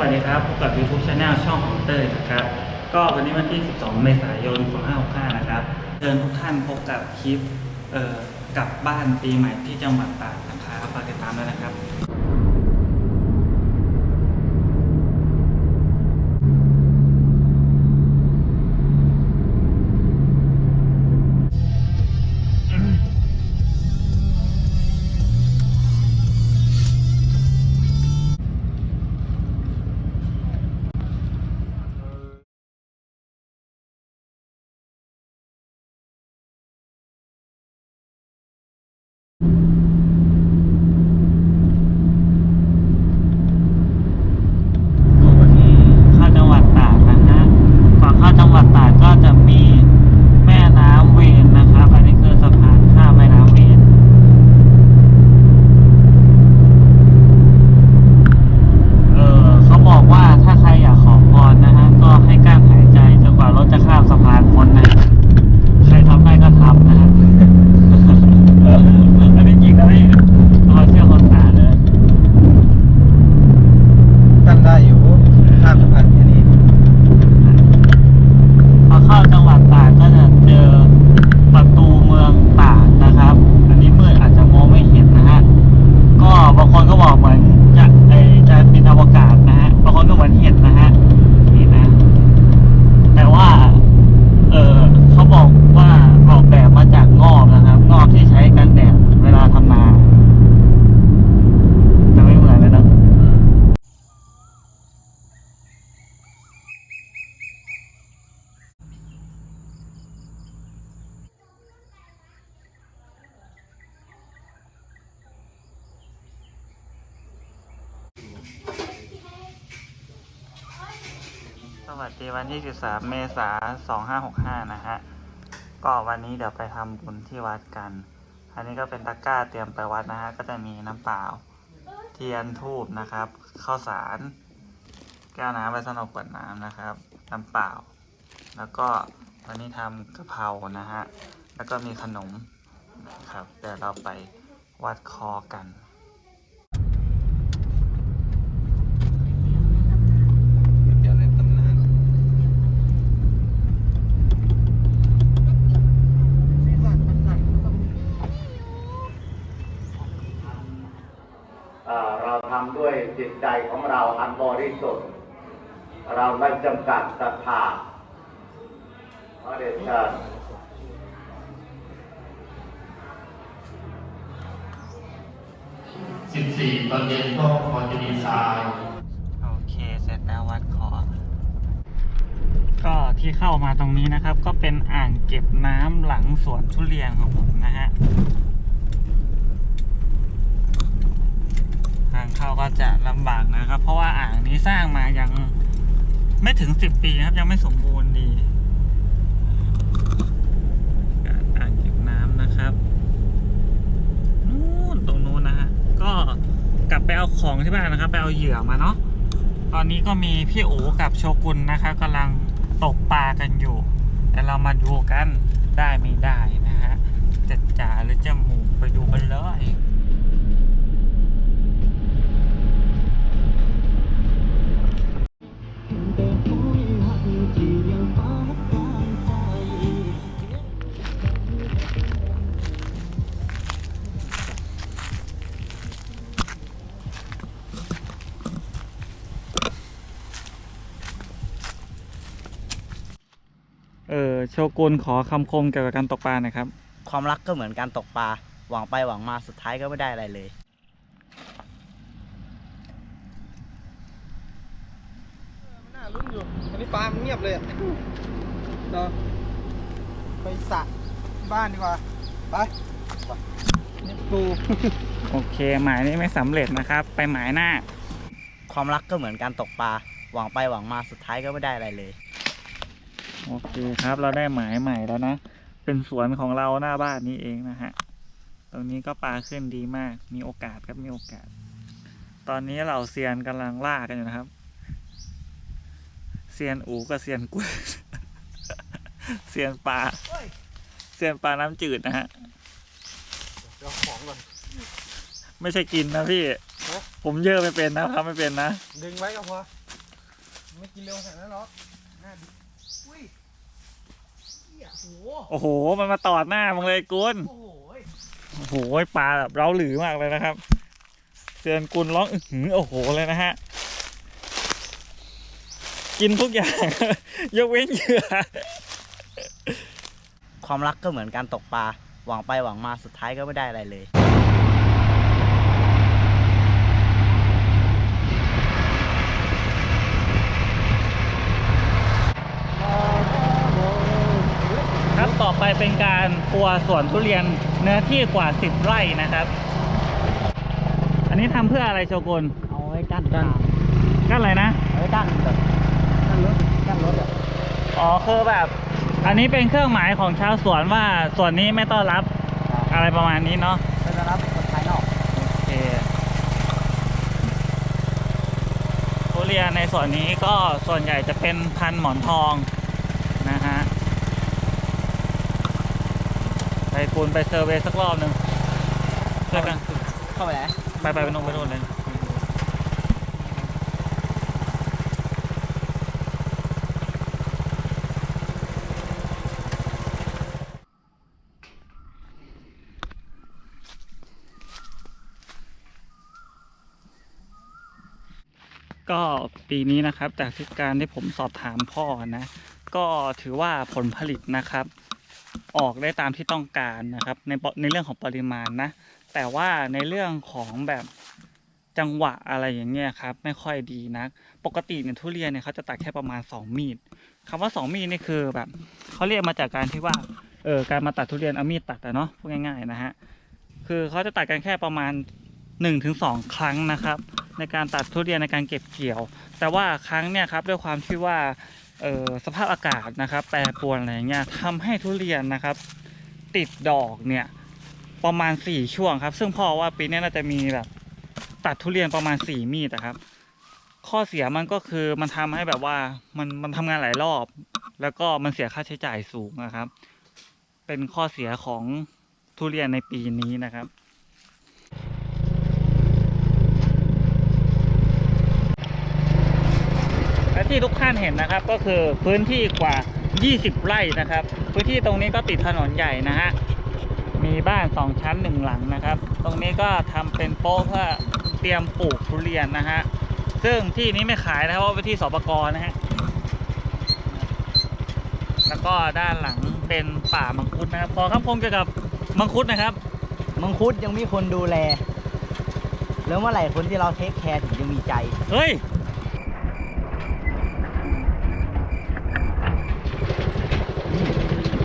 วัสดีครับพบกับ YouTube Channel ช่องของเต้ยนะครับ ก็วันนี้วันที่ 12 เมษายน 2565 นะครับเชิญทุกท่านพบกับคลิปเอ่อกลับบ้านปีใหม่ที่จังหวัดตากนะครับฝากติดตามด้วยนะครับ วัสดีวันที่ 13 เมษายน 2565 นะฮะ ก็วันนี้เดี๋ยวไปทำบุญที่วัดกัน อันนี้ก็เป็นตะกร้าเตรียมไปวัดนะฮะ ก็จะมีน้ำเปล่า เทียนทูบนะครับ ข้าวสาร แก้วน้ำไปสนกกวดน้ำนะครับ น้ำเปล่า แล้วก็วันนี้ทำกะเพรานะฮะ แล้วก็มีขนมนะครับ เดี๋ยวเราไปวัดคอกัน เดี๋ยวในตำนาน เอ่อเราทำด้วยจิตใจ ของเราอันบริสุทธิ์ เราไม่จำกัดศรัทธาขอเดชะ14ตอนเย็นก็พอจะมีทราย โอเค เสร็จแล้ววัดคอก็ที่เข้ามาตรงนี้นะครับ ก็เป็นอ่างเก็บน้ำหลังสวนทุเรียนของผมนะฮะ ทาง เข้าก็จะลำบากนะครับ เพราะว่าอ่างนี้สร้างมายังไม่ถึงสิบปีครับ ยังไม่สมบูรณ์ดีอ่างเก็บน้ำนะครับนู่นตรงนู้นนะฮะก็กลับไปเอาของที่บ้านนะครับ ไปเอาเหยื่อมาเนาะตอนนี้ก็มีพี่โอ๋กับโชกุนนะครับกำลังตกปลากันอยู่เดี๋ยวเรามาดูกันได้ไม่ได้นะฮะจะจ่าหรือจะหมูไปดูกันเลย กุนขอคำคมเกี่ยวกับการตกปลาหน่อยครับ ความรักก็เหมือนการตกปลา หวังไปหวังมาสุดท้ายก็ไม่ได้อะไรเลย น่าลุ้นอยู่ อันนี้ปลามันเงียบเลยอะเนาะไปสระบ้านดีกว่า ไปไปนี่ปู โอเค หมายนี้ไม่สำเร็จนะครับ ไปหมายหน้า ความรักก็เหมือนการตกปลา หวังไปหวังมาสุดท้ายก็ไม่ได้อะไรเลย โอเคครับเราได้หมายใหม่แล้วนะ เป็นสวนของเราหน้าบ้านนี้เองนะฮะ ตรงนี้ก็ปลาขึ้นดีมาก มีโอกาสครับมีโอกาส ตอนนี้เราเซียนกำลังล่ากันอยู่นะครับ เซียนอูกับเซียนกุ้ยเซียนปลา เซียนปลาน้ำจืดนะฮะเดี๋ยวของก่อนไม่ใช่กินนะพี่ ผมเยอะไม่เป็นนะทำไม่เป็นนะ ดึงไว้ก็พอ ไม่กินเร็วขนาดนั้นหรอกหน้าดิอุ้ยเหี้ย โหโอ้โห มันมาตอดหน้ามึงเลยกุลโอ้โหยโอ้โหปลาแบบเร้าหลือมากเลยนะครับเตือนกุลร้องอื้อหือโอ้โหเลยนะฮะ กินทุกอย่าง ยกเว้นเหยื่อความรักก็เหมือนการตกปลา หวังไปหวังมาสุดท้ายก็ไม่ได้อะไรเลย ครับต่อไป เป็นการปัวสวนทุเรียนเนื้อที่กว่า 10 ไร่นะครับ อันนี้ทำเพื่ออะไรโชกุนเอาไว้กั้นกั้นกันอะไรนะเอาไว้กั้นแบบกั้นรถกั้นรถอะอ๋อคือแบบ อันนี้เป็นเครื่องหมายของชาวสวนว่าส่วนนี้ไม่ต้อนรับอะไรประมาณนี้เนาะเป็นรับคนภายนอกโอเคทุเรียนในส่วนนี้ก็ส่วนใหญ่จะเป็นพันธุ์หมอนทองนะฮะ ไปคูณไปเซอร์เวย์สักรอบหนึ่งเพื่อกันเข้าไปไหนไปไปไปนู่นไปนู่นเลยก็ปีนี้นะครับ จากที่การที่ผมสอบถามพ่อนะ ก็ถือว่าผลผลิตนะครับ ออกได้ตามที่ต้องการนะครับ ในในเรื่องของปริมาณนะ แต่ว่าในเรื่องของแบบจังหวะอะไรอย่างเงี้ยครับ ไม่ค่อยดีนัก ปกติเนี่ยทุเรียนเนี่ยเขาจะตัดแค่ประมาณ 2 มีดคำว่า 2 มีดนี่คือแบบเขาเรียกมาจากการที่ว่าเออการมาตัดทุเรียนเอามีดตัดอะเนาะพูดง่ายๆนะฮะคือเขาจะตัดกันแค่ประมาณ 1-2 ครั้งนะครับ ในการตัดทุเรียนในการเก็บเกี่ยว แต่ว่าครั้งเนี่ยครับด้วยความที่ว่า เออสภาพอากาศนะครับ แปรปรวนอะไรอย่างเงี้ยทำให้ทุเรียนนะครับ ติดดอกเนี่ยประมาณสี่ช่วงครับ ซึ่งพ่อว่าปีนี้น่าจะมีแบบตัดทุเรียนประมาณสี่มีดนะครับ ข้อเสียมันก็คือมันทำให้แบบว่ามันมันทำงานหลายรอบ แล้วก็มันเสียค่าใช้จ่ายสูงนะครับ เป็นข้อเสียของทุเรียนในปีนี้นะครับ และ ที่ทุกท่านเห็นนะครับ ก็คือพื้นที่กว่า 20 ไร่นะครับ พื้นที่ตรงนี้ก็ติดถนนใหญ่นะฮะมีบ้านสองชั้นหนึ่งหลังนะครับ ตรงนี้ก็ทำเป็นโป๊ะเพื่อเตรียมปลูกทุเรียนนะฮะซึ่งที่นี้ไม่ขายนะครับเพราะเป็นที่สปกรนะฮะแล้วก็ด้านหลังเป็นป่ามังคุดนะครับพอคำพงเกี่ยวกับมังคุดนะครับ มังคุดยังมีคนดูแล แล้วเมื่อไหร่คนที่เราเทคแคร์ถึงจะมีใจ เฮ้ย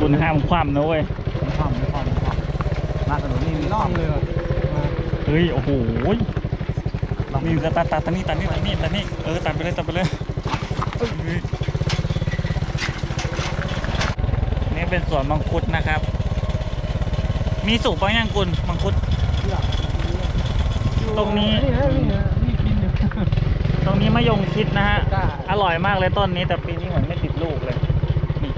คุณห้ามคว่ำนะเว้ยไม่ความไม่ความไม่ความมาถนนนี่มีล่องเลยว่ะมาเฮ้ยโอ้โหลองนี่ก็ตัดตัดตัดนี่ตัดนี่ตัดนี่ตัดนี่เออตัดไปเลยตัดไปเลยเฮ้ยนี่เป็นสวนมังคุดนะครับ มีสุกบ้างยังคุณมังคุด ตรงนี้นี่นะนี่นะนี่กินอยู่ตรงนี้มะยงชิดนะฮะจ้าอร่อยมากเลยต้นนี้แต่ปีนี้เหมือนไม่ติดลูกเลย นี่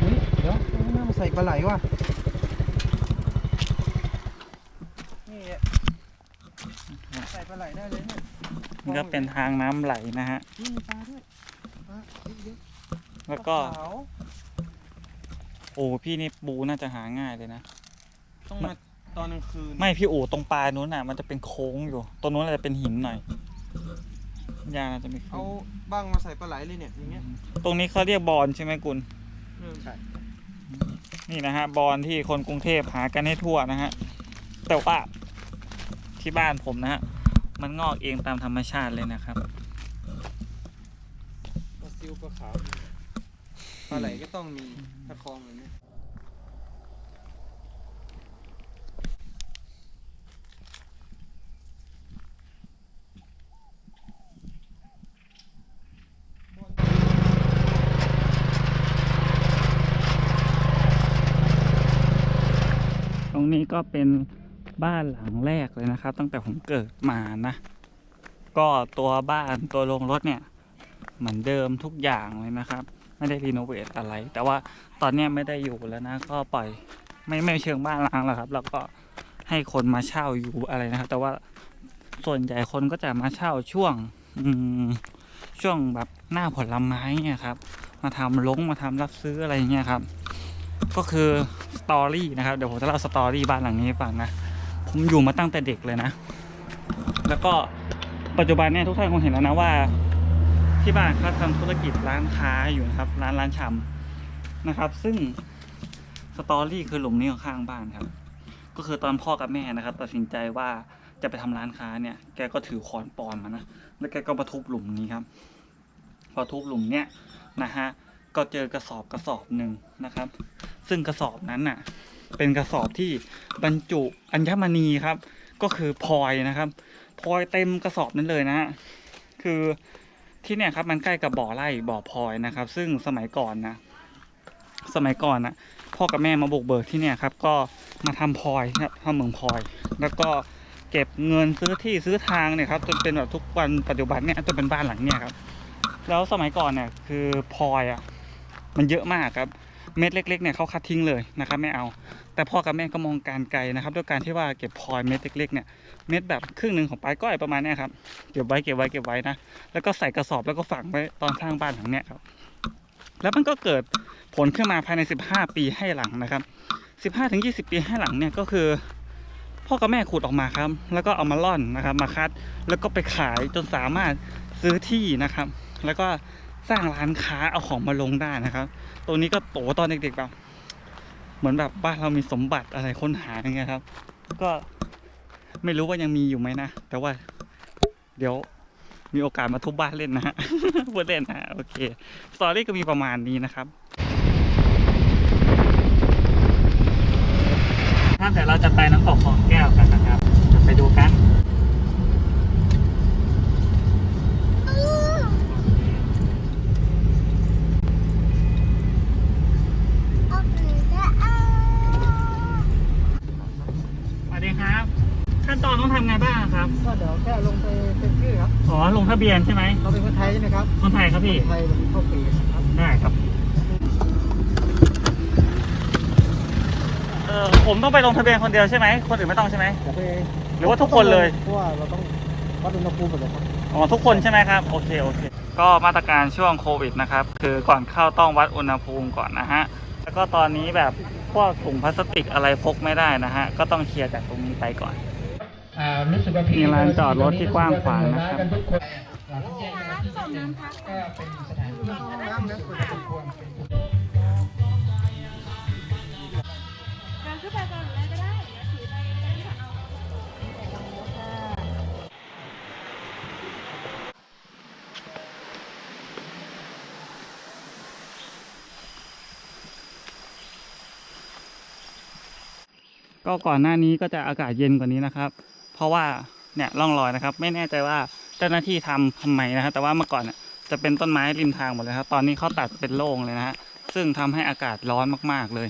เฮ้ยเดี๋ยวเอาหน้ามา ใส่ปลาไหลว่ะ นี่อะใส่ปลาไหลได้เลยเนี่ยมันก็เป็นทางน้ำไหลนะฮะ นี่มีปลาด้วยปลาเยอะแล้วก็ ปลาขาวโอ้พี่นี่ปูน่าจะหาง่ายเลยนะ ต้องมาตอนกลางคืนไม่พี่อู๋ตรงปลายนู้นน่ะ มันจะเป็นโค้งอยู่ตรงนู้นอาจจะเป็นหินหน่อยยาน่าจะไม่ขึ้เอานบ้างมาใส่ปลาไหลเลยเนี่ยอย่างเงี้ยตรงนี้เขาเรียกบอลใช่ไหมกุลเออ นี่นะฮะบอลที่คนกรุงเทพหากันให้ทั่วนะฮะแต่ว่าที่บ้านผมนะฮะมันงอกเองตามธรรมชาติเลยนะครับปลาซิวปลาขาวปลาไหลก็ต้องมีตะคองแบบนี้ นี้ก็เป็นบ้านหลังแรกเลยนะครับ ตั้งแต่ผมเกิดมานะ ก็ตัวบ้านตัวโรงรถเนี่ย เหมือนเดิมทุกอย่างเลยนะครับ ไม่ได้รีโนเวทอะไร แต่ว่าตอนนี้ไม่ได้อยู่แล้วนะ ก็ปล่อยไม่ไม่เชิงบ้านล้างแล้วครับ แล้วก็ให้คนมาเช่าอยู่อะไรนะครับ แต่ว่าส่วนใหญ่คนก็จะมาเช่าช่วงอืมช่วงแบบหน้าผลไม้เนี่ยครับ มาทำลงมาทำรับซื้ออะไรเงี้ยครับ ก็คือสตอรี่นะครับเดี๋ยวผมจะเล่าสตอรี่บ้านหลังนี้ให้ฟังนะผมอยู่มาตั้งแต่เด็กเลยนะ แล้วก็ปัจจุบันเนี่ยทุกท่านคงเห็นแล้วนะว่า ที่บ้านเขาทำธุรกิจร้านค้าอยู่นะครับร้านร้านชำนะครับ ซึ่งสตอรี่คือหลุมนี้ข้างบ้านครับ ก็คือตอนพ่อกับแม่นะครับ ตัดสินใจว่าจะไปทำร้านค้าเนี่ย แกก็ถือขอนปอนมานะแล้วแกก็มาทุบหลุมนี้ครับ พอทุบหลุมเนี้ยนะฮะ ก็เจอกระสอบกระสอบหนึ่งนะครับ ซึ่งกระสอบนั้นน่ะ เป็นกระสอบที่บรรจุอัญมณีครับ ก็คือพลอยนะครับพลอยเต็มกระสอบนั้นเลยนะฮะคือที่เนี่ยครับมันใกล้กับบ่อไร่บ่อพลอยนะครับ ซึ่งสมัยก่อนนะ สมัยก่อนนะพ่อกับแม่มาบุกเบิกที่เนี่ยครับ ก็มาทำพลอยนะครับทำเหมืองพลอย แล้วก็เก็บเงินซื้อที่ซื้อทางเนี่ยครับจนเป็นแบบทุกวันปัจจุบันเนี่ยจนเป็นบ้านหลังเนี่ยครับ แล้วสมัยก่อนเนี่ยคือพลอยอะ มันเยอะมากครับเม็ดเล็กๆเนี่ยเขาคัดทิ้งเลยนะครับไม่เอา แต่พ่อกับแม่ก็มองการไกลนะครับด้วยการที่ว่าเก็บพลอยเม็ดเล็กๆเนี่ยเม็ดแบบครึ่งหนึ่งของปลายก้อยประมาณนี้ครับเก็บไว้เก็บไว้เก็บไว้นะแล้วก็ใส่กระสอบแล้วก็ฝังไว้ตอนสร้างบ้านหลังเนี้ยครับ แล้วมันก็เกิดผลขึ้นมาภายใน 15 ปีให้หลังนะครับ 15ถึง20 ปีให้หลังเนี่ยก็คือพ่อกับแม่ขุดออกมาครับ แล้วก็เอามาล่อนนะครับ มาคัด แล้วก็ไปขายจนสามารถซื้อที่นะครับ แล้วก็ สร้างร้านค้าเอาของมาลงได้นะครับ ตัวนี้ก็โตตอนเด็กๆแบบเหมือนแบบบ้านเรามีสมบัติอะไรค้นหาอย่างเงี้ยครับ ก็ไม่รู้ว่ายังมีอยู่ไหมนะ แต่ว่า เดี๋ยวมีโอกาสมาทุบบ้านเล่นนะฮะพูดเล่นนะโอเคสตอรี่ก็มีประมาณนี้นะครับถ้าแต่เราจะไปน้ำตกของแก้วกันนะครับไปดูกัน สวัสดีครับ ขั้ นตอนต้องทำไงบ้างครับ ก็เดี๋ยวแค่ลงไปเป็นชื่อครับ อ๋อ ลงทะเบียนใช่ไหมเราเป็นคนไทยใช่ไหมครับ คนไทยครับพี่ ไทยมันเข้าฟรีครับ ได้ครับ เออผมต้องไปลงทะเบียนคนเดียวใช่ไหม คนอื่นไม่ต้องใช่ไหมอย่าไปหรือว่าทุกคนเลย เพราะว่าเราต้องวัดอุณหภูมิก่อนเลยครับ อ๋อทุกคนใช่ไหมครับ โอเค โอเค ก็มาตรการช่วงโควิดนะครับ คือก่อนเข้าต้องวัดอุณหภูมิก่อนนะฮะ แล้วก็ตอนนี้แบบพวกถุงพลาสติกอะไรพกไม่ได้นะฮะ ก็ต้องเคลียร์จากตรงนี้ไปก่อนอ่า รู้สึกว่าพี่มีลานจอดรถที่กว้างขวางนะครับกันทุกคนหลังแยกมาที่ก็เป็นสถานที่น้ำเนี่ยควรเป็นการขึ้นไปก่อนเลยก็ได้ถือไปได้ค่ะก็ก่อนหน้านี้ก็จะอากาศเย็นกว่านี้นะครับ เพราะว่าเนี่ยร่องรอยนะครับ ไม่แน่ใจว่าเจ้าหน้าที่ทำทำไมนะครับแต่ว่าเมื่อก่อนน่ะจะเป็นต้นไม้ริมทางหมดเลยครับตอนนี้เขาตัดเป็นโล่งเลยนะฮะซึ่งทำให้อากาศร้อนมากๆเลย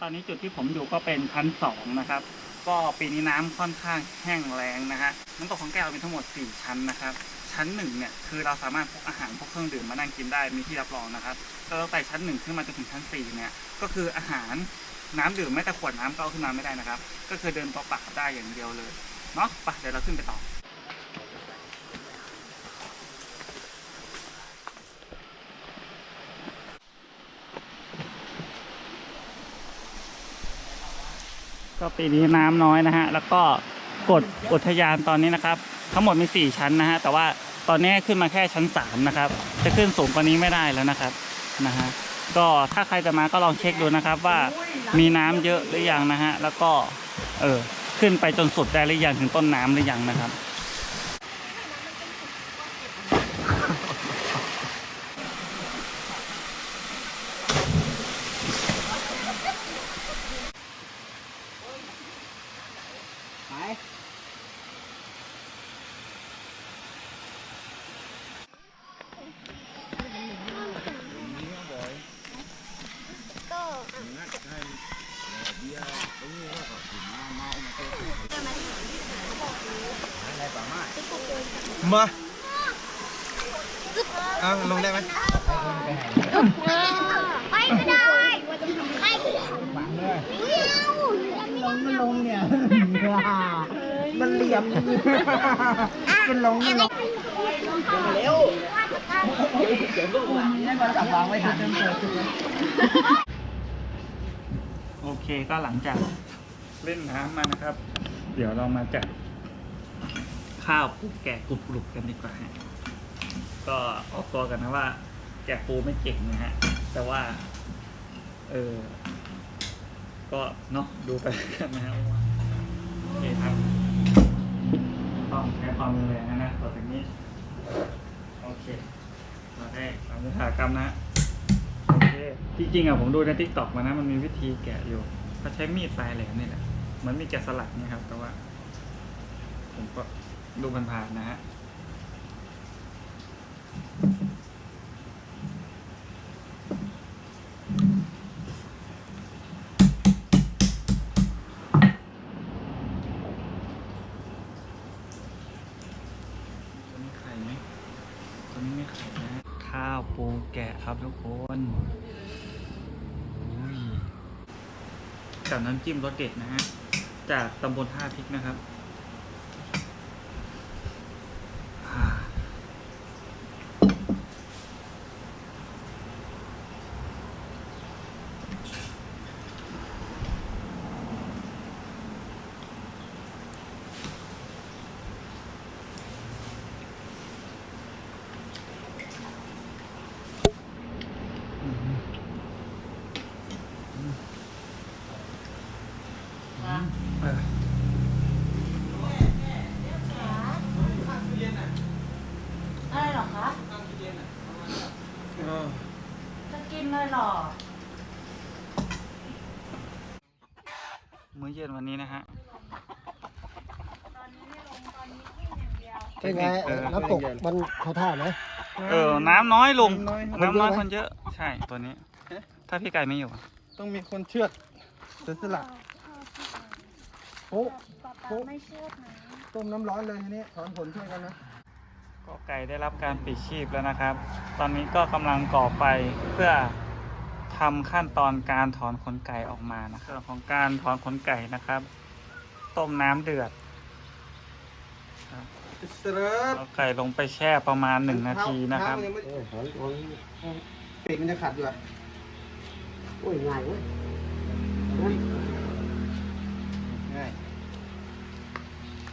ตอนนี้จุดที่ผมอยู่ก็เป็นชั้นสองนะครับ ก็ปีนี้น้ำค่อนข้างแห้งแรงนะฮะน้ำตกของแก้วมีทั้งหมด 4 ชั้นนะครับ ชั้นหนึ่งเนี่ยคือเราสามารถพกอาหารพกเครื่องดื่มมานั่งกินได้มีที่รับรองนะครับแต่ตั้งแต่ชั้นหนึ่งขึ้นมาจนถึงชั้นสี่เนี่ยก็คืออาหารน้ำดื่มแม้แต่ขวดน้ำก็เอาขึ้นมาไม่ได้นะครับ ก็คือเดินเปล่าๆได้อย่างเดียวเลยเนาะไปเดี๋ยวเราขึ้นไปต่อ ก็ปีนี้น้ำน้อยนะฮะ แล้วก็กฎอุทยานตอนนี้นะครับ ทั้งหมดมี 4 ชั้นนะฮะ แต่ว่าตอนนี้ขึ้นมาแค่ชั้น 3 นะครับ จะขึ้นสูงกว่านี้ไม่ได้แล้วนะครับนะฮะก็ถ้าใครจะมาก็ลองเช็คดูนะครับว่ามีน้ำเยอะหรือยังนะฮะ แล้วก็เออขึ้นไปจนสุดได้หรือยังถึงต้นน้ำหรือยังนะครับ มาเอาลงได้ไหมไปก็ได้ไปก็ได้ลงลงเนี่ยมันเหลี่ยมมันลงมันลงเร็วจับวางไว้ทันโอเคก็หลังจากเล่นน้ำมานะครับ เดี๋ยวเรามาจัด ข้าวปูแกะกรุบๆกันดีกว่าฮะก็ออกตัวกันนะว่า แกะปูไม่เก่งนะฮะ แต่ว่า เออ ก็เนาะดูไปกันนะฮะโอเคครับ ต้องใช้ความรุนแรงนะนะต่อจากนี้ โอเคเราได้ความยุทากรรมนะฮะโอเคจริงๆอะผมดูในทิกตอกมานะ มันมีวิธีแกะอยู่เขาใช้มีดปลายแหลมนี่แหละมือนมีแกะสลักนี่ยครับ แต่ว่า ผมก็ ดูผ่านๆนะฮะตัวนี้ไข่ไหมต้นไม่ไข่นะข้าวปูแกะครับทุกคนอุ้ยกับน้ำจิ้มรสเด็ดนะฮะ จากตำบลท่าพริกนะครับอ่าเออ อะไรหรอคะ เออ จะกินเลยหรอ มื้อเย็นวันนี้นะฮะ เป็นไงน้ำตกมันเขาท่าไหม เออ น้ำน้อยลง น้ำน้อยน้ำน้อยคคนนเยอะ ใช่ ตัวนี้ ถ้าพี่ไก่ไม่อยู่อะต้องมีคนเชือดเสียสละโอ้โอ้ไม่เชื่อนะต้มน้ำร้อนเลยทีนี้ถอนผลช่วยกันนะ ก็ไก่ได้รับการปิดชีพแล้วนะครับ ตอนนี้ก็กำลังก่อไฟเพื่อ ทำขั้นตอนการถอนขนไก่ออกมานะครับส่วนของการถอนขนไก่นะครับ ต้มน้ำเดือดเสร็จเอาไก่ลงไปแช่ประมาณหนึ่งนาทีนะครับปีกมันจะขัดอยู่อะโอ้ยง่ายเว้ยง่าย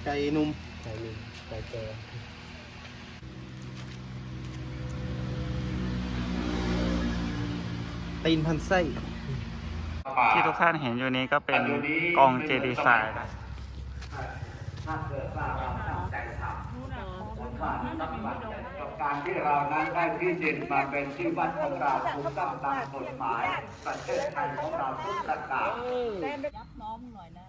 ไก่นุ่มไก่ลืมไก่แก่ ตีนพันไส้ที่ทุกท่านเห็นอยู่นี้ก็เป็นกองเจดีไซน์นะถ้าเกิดว่าเราตั้งใจทำผลว่าตั้งใจกับการที่เรานั้นได้ที่ดินมาเป็นที่วัดของเราถูกต้องตามกฎหมายประเทศไทยของเราทุกประการยับน้องหน่อยนะ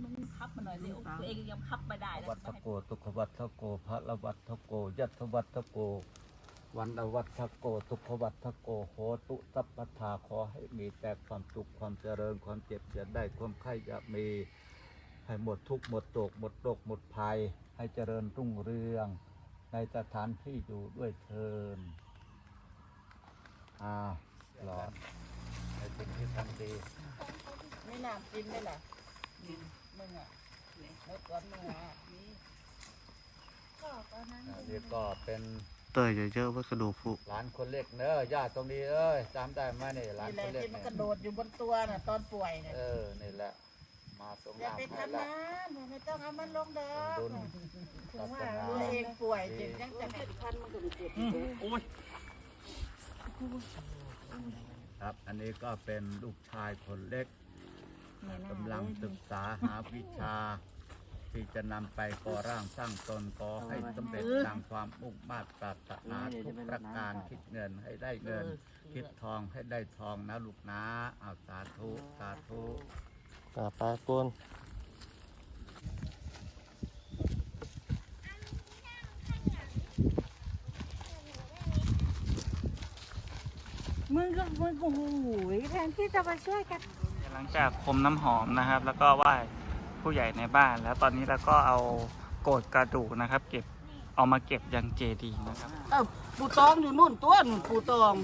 มึงมึงคับมาหน่อยสิตัวเองยังคับไม่ได้นะวัฏโกตุขวัฏโกพระละวัฏโกยัตวัฏโก วันละวัฏโกทุกขวัฏโกโหตุสัพพทาขอให้มีแต่ความสุขความเจริญความเจ็บจะได้ความไข้จะมีให้หมดทุกข์หมดโศกหมดโรคหมดภัย ให้เจริญรุ่งเรือง ในสถานที่อยู่ด้วยเทินอ่าหลอดในสิ่งที่ทำดีไม่น่ากินได้หรอมึงอะไม่กวนมึงอะนี่อันนี้ก็เป็น เตยเยอะๆว่ากระดูกฟุหลานคนเล็กเนอะญาติตรงนี้เอ้ยจำได้ไหมนี่หลานนี่แหคละนเล็กที่มันเนี่ยกระโดดอยู่บนตัวน่ะตอนป่วยเนี่ยเออนี่แหละ มาตรงอย่าน้ำไปให้ทำละนะไม่ต้องเอามันลงดอดุกลถึงว่าตัวเองป่วยเจ็บยังจะเป็นพันมันก็เจ็บโอ้ยครับ อันนี้ก็เป็นลูกชายคนเล็กกำลังศึกษาหาวิชา ที่จะนำไปก่อร่างสร้างตนก่อให้สำเร็จดังความมุ่งมา่ปรารถนาทุกประการคิดเงินให้ได้เงิน คิดทองให้ได้ทองนะลูกนะเอาสาธุสาธุตาปลาโกนมึงก็มึงโอ้โหแทนที่จะมาช่วยกัน หลังจากพรมน้ำหอมนะครับ แล้วก็ไหว้ ผู้ใหญ่ในบ้าน แล้วตอนนี้เราก็เอาโกรธกระดูกนะครับ เก็บเอามาเก็บยังเจดีย์นะครับ เออปูตองอยู่นู่นตัวนู่นปูตอง